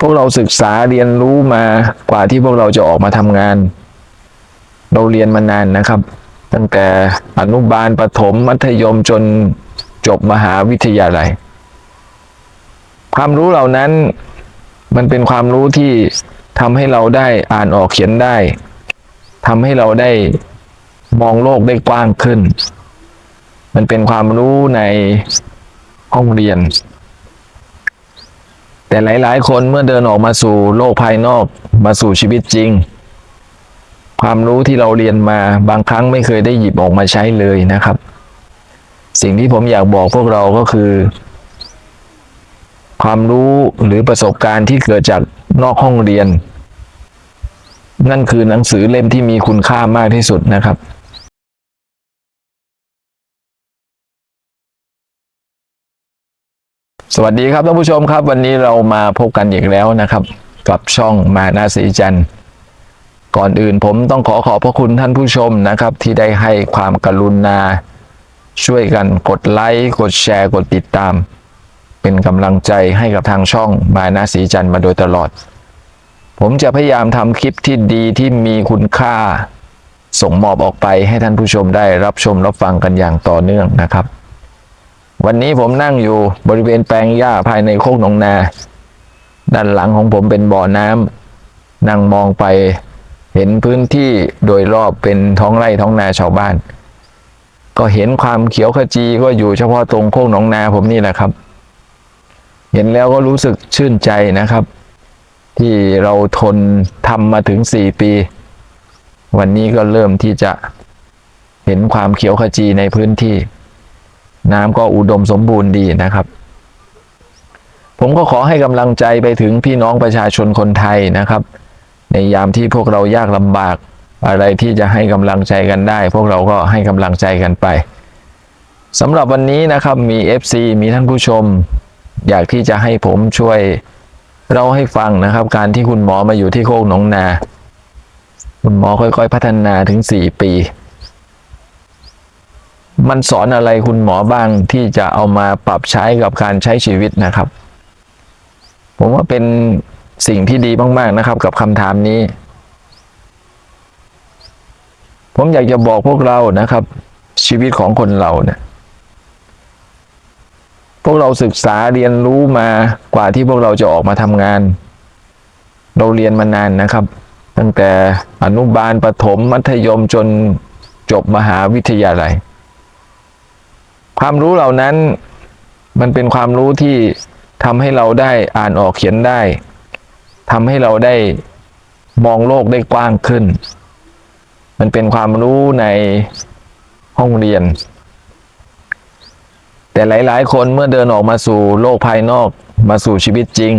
พวกเราศึกษาเรียนรู้มากว่าที่พวกเราจะออกมาทำงาน เราเรียนมานานนะครับ ตั้งแต่อนุบาลประถมมัธยมจนจบมหาวิทยาลัย ความรู้เหล่านั้นมันเป็นความรู้ที่ทำให้เราได้อ่านออกเขียนได้ทำให้เราได้มองโลกได้กว้างขึ้น มันเป็นความรู้ในห้องเรียน แต่หลาย ๆ คนเมื่อเดินออกมาสู่โลกภายนอกมาสู่ชีวิตจริง ความรู้ที่เราเรียนมาบางครั้งไม่เคยได้หยิบออกมาใช้เลยนะครับ สิ่งที่ผมอยากบอกพวกเราก็คือ ความรู้หรือประสบการณ์ที่เกิดจากนอกห้องเรียน นั่นคือหนังสือเล่มที่มีคุณค่ามากที่สุดนะครับ สวัสดีครับท่านผู้ชมครับ วันนี้เรามาพบกันอีกแล้วนะครับ กับช่องมานาสีจันทร์ก่อนอื่นผมต้องขอขอบพระคุณท่านผู้ชมนะครับ ที่ได้ให้ความกรุณา ช่วยกันกดไลค์กดแชร์กดติดตาม เป็นกำลังใจให้กับทางช่องมานาสีจันทร์มาโดยตลอด ผมจะพยายามทำคลิปที่ดีที่มีคุณค่า ส่งมอบออกไปให้ท่านผู้ชมได้รับชมรับฟังกันอย่างต่อเนื่องนะครับ วันนี้ผมนั่งอยู่บริเวณแปลงหญ้าภายในโคกหนองนา ด้านหลังของผมเป็นบ่อน้ำนั่งมองไปเห็นพื้นที่โดยรอบเป็นท้องไร่ท้องนาชาวบ้าน ก็เห็นความเขียวขจีก็อยู่เฉพาะตรงโคกหนองนาผมนี่แหละครับ เห็นแล้วก็รู้สึกชื่นใจนะครับ ที่เราทนทำมาถึงสี่ปี วันนี้ก็เริ่มที่จะเห็นความเขียวขจีในพื้นที่ น้ำก็อุดมสมบูรณ์ดีนะครับ ผมก็ขอให้กำลังใจไปถึงพี่น้องประชาชนคนไทยนะครับ ในยามที่พวกเรายากลำบาก อะไรที่จะให้กำลังใจกันได้ พวกเราก็ให้กำลังใจกันไปสำหรับวันนี้นะครับมี FC มีท่านผู้ชม อยากที่จะให้ผมช่วยเราให้ฟังนะครับ การที่คุณหมอมาอยู่ที่โคกหนองนา คุณหมอค่อยๆ พัฒนาถึง 4 ปี มันสอนอะไรคุณหมอบ้างที่จะเอามาปรับใช้กับการใช้ชีวิตนะครับ ผมว่าเป็นสิ่งที่ดีมาก ๆนะครับ กับคำถามนี้ ผมอยากจะบอกพวกเรานะครับ ชีวิตของคนเราเนี่ยพวกเราศึกษาเรียนรู้มากว่าที่พวกเราจะออกมาทำงาน เราเรียนมานานนะครับ ตั้งแต่อนุบาลประถมมัธยมจนจบมหาวิทยาลัย ความรู้เหล่านั้นมันเป็นความรู้ที่ทำให้เราได้อ่านออกเขียนได้ทำให้เราได้มองโลกได้กว้างขึ้น มันเป็นความรู้ในห้องเรียน แต่หลาย ๆ คนเมื่อเดินออกมาสู่โลกภายนอกมาสู่ชีวิตจริง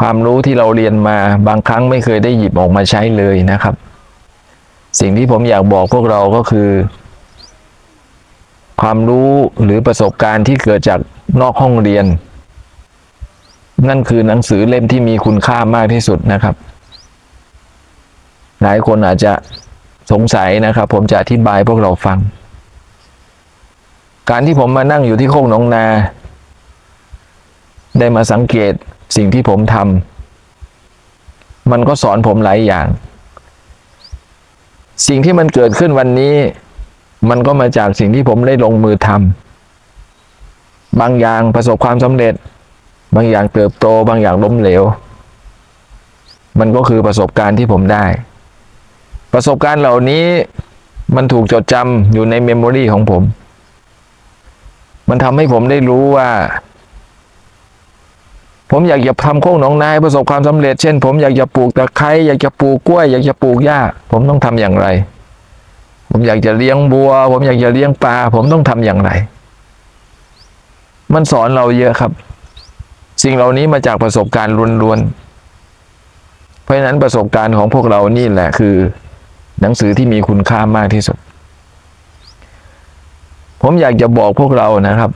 ความรู้ที่เราเรียนมาบางครั้งไม่เคยได้หยิบออกมาใช้เลยนะครับ สิ่งที่ผมอยากบอกพวกเราก็คือ ความรู้หรือประสบการณ์ที่เกิดจากนอกห้องเรียน นั่นคือหนังสือเล่มที่มีคุณค่ามากที่สุดนะครับ หลายคนอาจจะสงสัยนะครับ ผมจะอธิบายพวกเราฟัง การที่ผมมานั่งอยู่ที่โคกหนองนา ได้มาสังเกตสิ่งที่ผมทำมันก็สอนผมหลายอย่าง สิ่งที่มันเกิดขึ้นวันนี้ มันก็มาจากสิ่งที่ผมได้ลงมือทำบางอย่างประสบความสำเร็จ บางอย่างเติบโต บางอย่างล้มเหลว มันก็คือประสบการณ์ที่ผมได้ ประสบการณ์เหล่านี้มันถูกจดจำอยู่ในเมมโมรีของผม มันทำให้ผมได้รู้ว่าผมอยากจะทำโค้งหนองนาให้ประสบความสำเร็จ เช่น ผมอยากจะปลูกตะไคร้อยากจะปลูกกล้วย อยากจะปลูกหญ้า ผมต้องทำอย่างไร ผมอยากจะเลี้ยงบัว ผมอยากจะเลี้ยงปลา ผมต้องทำอย่างไร มันสอนเราเยอะครับ สิ่งเหล่านี้มาจากประสบการณ์ล้วนๆเพราะฉะนั้นประสบการณ์ของพวกเรานี่แหละคือ หนังสือที่มีคุณค่ามากที่สุด ผมอยากจะบอกพวกเรานะครับ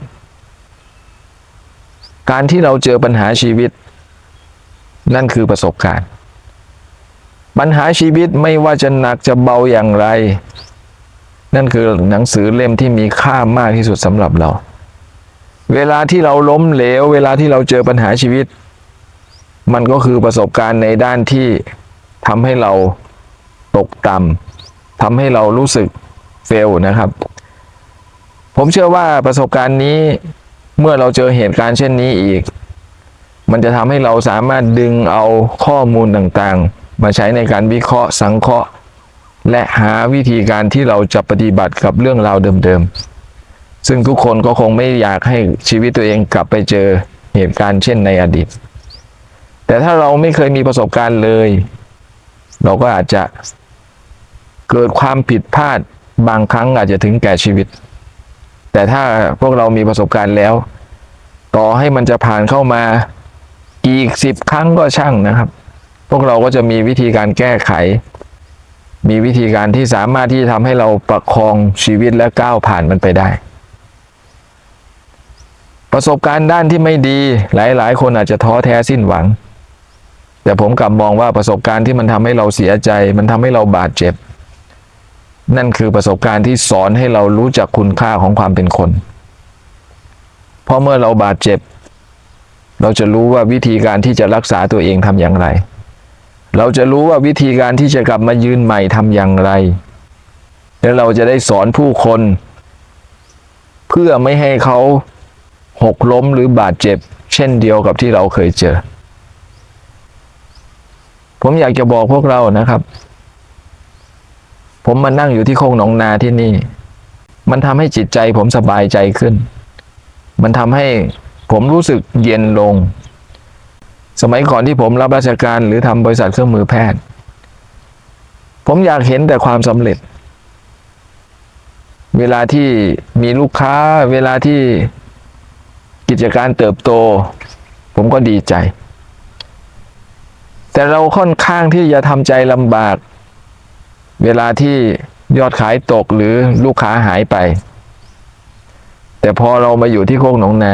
การที่เราเจอปัญหาชีวิต นั่นคือประสบการณ์ ปัญหาชีวิตไม่ว่าจะหนักจะเบาอย่างไร นั่นคือหนังสือเล่มที่มีค่ามากที่สุดสำหรับเรา เวลาที่เราล้มเหลว เวลาที่เราเจอปัญหาชีวิต มันก็คือประสบการณ์ในด้านที่ทำให้เราตกต่ำทำให้เรารู้สึกเฟลนะครับ ผมเชื่อว่าประสบการณ์นี้เมื่อเราเจอเหตุการณ์เช่นนี้อีก มันจะทำให้เราสามารถดึงเอาข้อมูลต่างๆ มาใช้ในการวิเคราะห์สังเคราะห์ และหาวิธีการที่เราจะปฏิบัติกับเรื่องราวเดิมๆ ซึ่งทุกคนก็คงไม่อยากให้ชีวิตตัวเองกลับไปเจอเหตุการณ์เช่นในอดีต แต่ถ้าเราไม่เคยมีประสบการณ์เลย เราก็อาจจะเกิดความผิดพลาดบางครั้งอาจจะถึงแก่ชีวิต แต่ถ้าพวกเรามีประสบการณ์แล้ว ต่อให้มันจะผ่านเข้ามาอีกสิบครั้งก็ช่างนะครับ พวกเราก็จะมีวิธีการแก้ไข มีวิธีการที่สามารถที่จะทำให้เราประคองชีวิตและก้าวผ่านมันไปได้ ประสบการณ์ด้านที่ไม่ดีหลาย ๆ คนอาจจะท้อแท้สิ้นหวัง แต่ผมกลับมองว่าประสบการณ์ที่มันทำให้เราเสียใจ มันทำให้เราบาดเจ็บ นั่นคือประสบการณ์ที่สอนให้เรารู้จักคุณค่าของความเป็นคน เพราะเมื่อเราบาดเจ็บ เราจะรู้ว่าวิธีการที่จะรักษาตัวเองทำอย่างไร เราจะรู้ว่าวิธีการที่จะกลับมายืนใหม่ทำอย่างไร แล้วเราจะได้สอนผู้คน เพื่อไม่ให้เขาหกล้มหรือบาดเจ็บ เช่นเดียวกับที่เราเคยเจอ ผมอยากจะบอกพวกเรานะครับ ผมมานั่งอยู่ที่โคกหนองนาที่นี่ มันทำให้จิตใจผมสบายใจขึ้น มันทำให้ผมรู้สึกเย็นลง สมัยก่อนที่ผมรับราชการหรือทำบริษัทเครื่องมือแพทย์ ผมอยากเห็นแต่ความสำเร็จ เวลาที่มีลูกค้า เวลาที่กิจการเติบโต ผมก็ดีใจ แต่เราค่อนข้างที่จะทำใจลำบาก เวลาที่ยอดขายตกหรือลูกค้าหายไป แต่พอเรามาอยู่ที่โคกหนองนา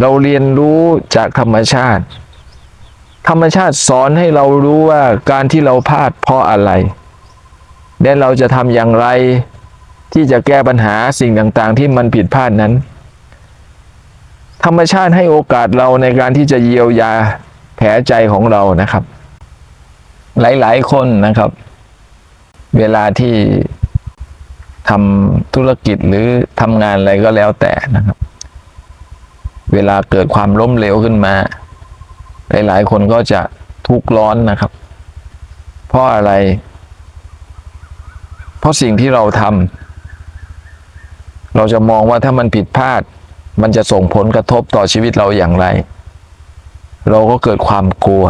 เราเรียนรู้จากธรรมชาติ ธรรมชาติสอนให้เรารู้ว่าการที่เราพลาดเพราะอะไร และเราจะทำอย่างไรที่จะแก้ปัญหาสิ่งต่างๆ ที่มันผิดพลาดนั้น ธรรมชาติให้โอกาสเราในการที่จะเยียวยาแผลใจของเรานะครับ หลายๆคนนะครับ เวลาที่ทำธุรกิจหรือทำงานอะไรก็แล้วแต่นะครับ เวลาเกิดความล้มเหลวขึ้นมา หลาย ๆ คนก็จะทุกข์ร้อนนะครับ เพราะอะไร เพราะสิ่งที่เราทำเราจะมองว่าถ้ามันผิดพลาด มันจะส่งผลกระทบต่อชีวิตเราอย่างไร เราก็เกิดความกลัว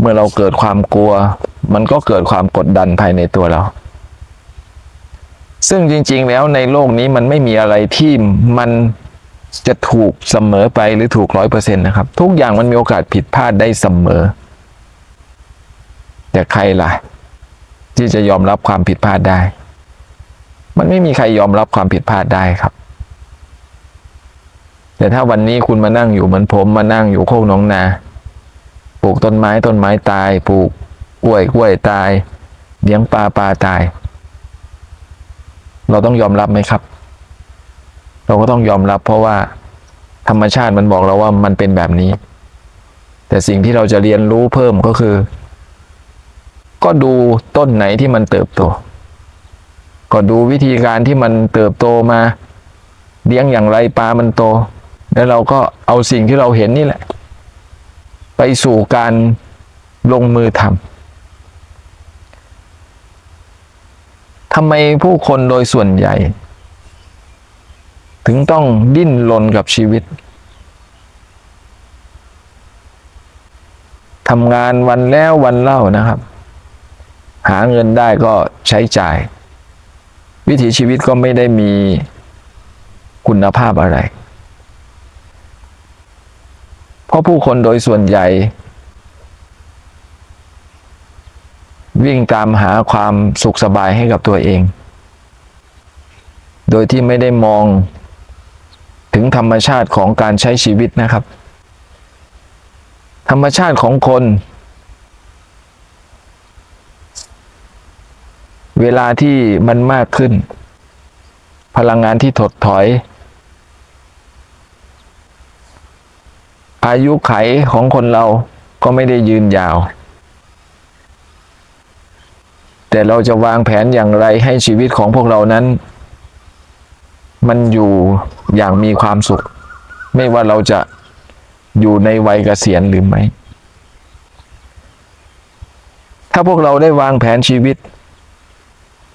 เมื่อเราเกิดความกลัว มันก็เกิดความกดดันภายในตัวเราซึ่งจริง ๆ แล้วในโลกนี้มันไม่มีอะไรที่มัน จะถูกเสมอไปหรือถูกร้อยเปอร์เซ็นต์นะครับ ทุกอย่างมันมีโอกาสผิดพลาดได้เสมอ แต่ใครล่ะ ที่จะยอมรับความผิดพลาดได้ มันไม่มีใครยอมรับความผิดพลาดได้ครับ แต่ถ้าวันนี้คุณมานั่งอยู่เหมือนผมมานั่งอยู่โคกหนองนา ปลูกต้นไม้ต้นไม้ตาย ปลูกกล้วยกล้วยตายเลี้ยงปลาปลาตาย เราต้องยอมรับไหมครับ เราก็ต้องยอมรับเพราะว่าธรรมชาติมันบอกเราว่ามันเป็นแบบนี้ แต่สิ่งที่เราจะเรียนรู้เพิ่มก็คือ ก็ดูต้นไหนที่มันเติบโต ก็ดูวิธีการที่มันเติบโตมาเลี้ยงอย่างไรปลามันโต แล้วเราก็เอาสิ่งที่เราเห็นนี่แหละ ไปสู่การลงมือทำทำไมผู้คนโดยส่วนใหญ่ ถึงต้องดิ้นรนกับชีวิตทำงานวันแล้ววันเล่านะครับ หาเงินได้ก็ใช้จ่าย วิถีชีวิตก็ไม่ได้มีคุณภาพอะไร เพราะผู้คนโดยส่วนใหญ่ วิ่งตามหาความสุขสบายให้กับตัวเอง โดยที่ไม่ได้มอง ถึงธรรมชาติของการใช้ชีวิตนะครับ ธรรมชาติของคน เวลาที่มันมากขึ้น พลังงานที่ถดถอย อายุไขของคนเราก็ไม่ได้ยืนยาว แต่เราจะวางแผนอย่างไรให้ชีวิตของพวกเรานั้น มันอยู่ อย่างมีความสุข ไม่ว่าเราจะอยู่ในวัยเกษียณหรือไม่ถ้าพวกเราได้วางแผนชีวิต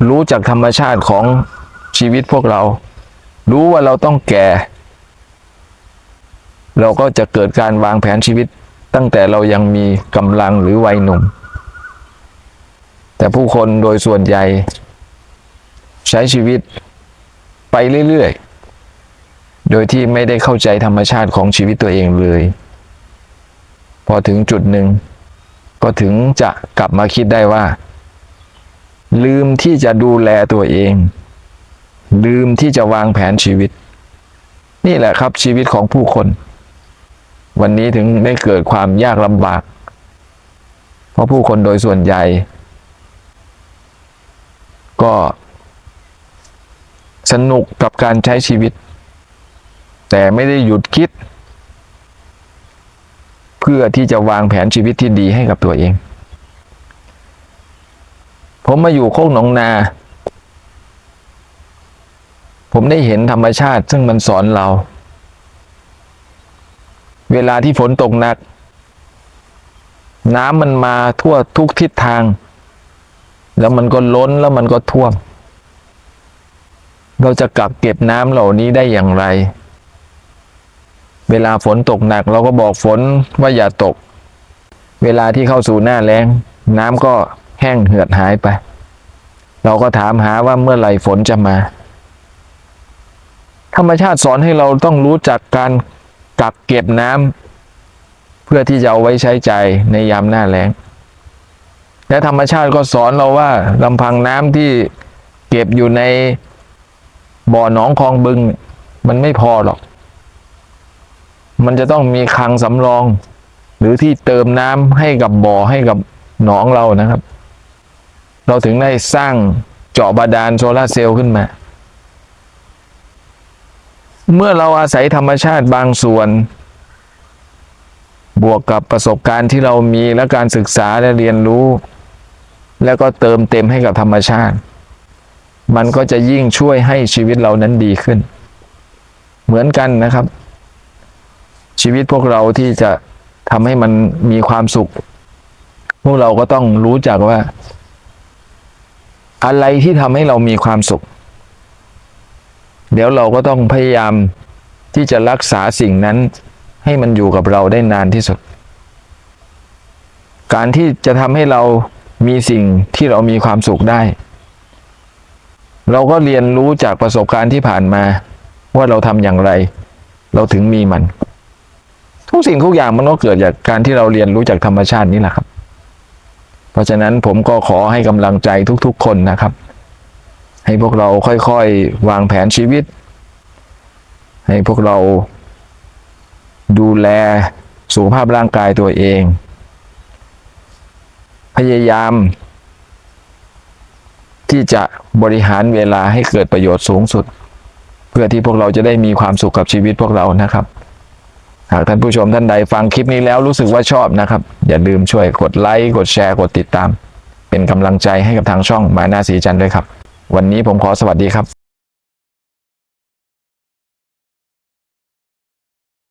รู้จักธรรมชาติของชีวิตพวกเรา รู้ว่าเราต้องแก่ เราก็จะเกิดการวางแผนชีวิต ตั้งแต่เรายังมีกำลังหรือวัยหนุ่ม แต่ผู้คนโดยส่วนใหญ่ ใช้ชีวิตไปเรื่อยๆ โดยที่ไม่ได้เข้าใจธรรมชาติของชีวิตตัวเองเลย พอถึงจุดหนึ่ง ก็ถึงจะกลับมาคิดได้ว่า ลืมที่จะดูแลตัวเอง ลืมที่จะวางแผนชีวิต นี่แหละครับชีวิตของผู้คน วันนี้ถึงได้เกิดความยากลำบาก เพราะผู้คนโดยส่วนใหญ่ ก็สนุกกับการใช้ชีวิต แต่ไม่ได้หยุดคิด เพื่อที่จะวางแผนชีวิตที่ดีให้กับตัวเอง ผมมาอยู่โคกหนองนา ผมได้เห็นธรรมชาติซึ่งมันสอนเรา เวลาที่ฝนตกหนัก น้ำมันมาทั่วทุกทิศทาง แล้วมันก็ล้นแล้วมันก็ท่วมเราจะกักเก็บน้ำเหล่านี้ได้อย่างไร เวลาฝนตกหนัก เราก็บอกฝนว่าอย่าตก เวลาที่เข้าสู่หน้าแล้ง น้ำก็แห้งเหือดหายไป เราก็ถามหาว่าเมื่อไหร่ฝนจะมา ธรรมชาติสอนให้เราต้องรู้จักการกักเก็บน้ำเพื่อที่จะเอาไว้ใช้ใจในยามหน้าแล้ง และธรรมชาติก็สอนเราว่าลำพังน้ำที่เก็บอยู่ในบ่อหนองคลองบึง มันไม่พอหรอก มันจะต้องมีคลังสำรอง หรือที่เติมน้ำให้กับบ่อให้กับหนองเรานะครับ เราถึงได้สร้างเจาะบาดาลโซลาร์เซลล์ขึ้นมา เมื่อเราอาศัยธรรมชาติบางส่วน บวกกับประสบการณ์ที่เรามีและการศึกษาและเรียนรู้ แล้วก็เติมเต็มให้กับธรรมชาติ มันก็จะยิ่งช่วยให้ชีวิตเรานั้นดีขึ้น เหมือนกันนะครับ ชีวิตพวกเราที่จะทำให้มันมีความสุข พวกเราก็ต้องรู้จักว่า อะไรที่ทำให้เรามีความสุข เดี๋ยวเราก็ต้องพยายามที่จะรักษาสิ่งนั้นให้มันอยู่กับเราได้นานที่สุด การที่จะทำให้เรามีสิ่งที่เรามีความสุขได้ เราก็เรียนรู้จากประสบการณ์ที่ผ่านมา ว่าเราทำอย่างไร เราถึงมีมัน ทุกสิ่งทุกอย่างมันก็เกิดจากการที่เราเรียนรู้จากธรรมชาตินี่แหละครับ เพราะฉะนั้นผมก็ขอให้กำลังใจทุกๆ คนนะครับ ให้พวกเราค่อยๆ วางแผนชีวิต ให้พวกเราดูแลสุขภาพร่างกายตัวเอง พยายาม ที่จะบริหารเวลาให้เกิดประโยชน์สูงสุด เพื่อที่พวกเราจะได้มีความสุขกับชีวิตพวกเรานะครับ หากท่านผู้ชมท่านใดฟังคลิปนี้แล้วรู้สึกว่าชอบนะครับ อย่าลืมช่วยกดไลค์กดแชร์กดติดตาม เป็นกำลังใจให้กับทางช่องมายนาสีจันทร์ด้วยครับ วันนี้ผมขอสวัสดีครับ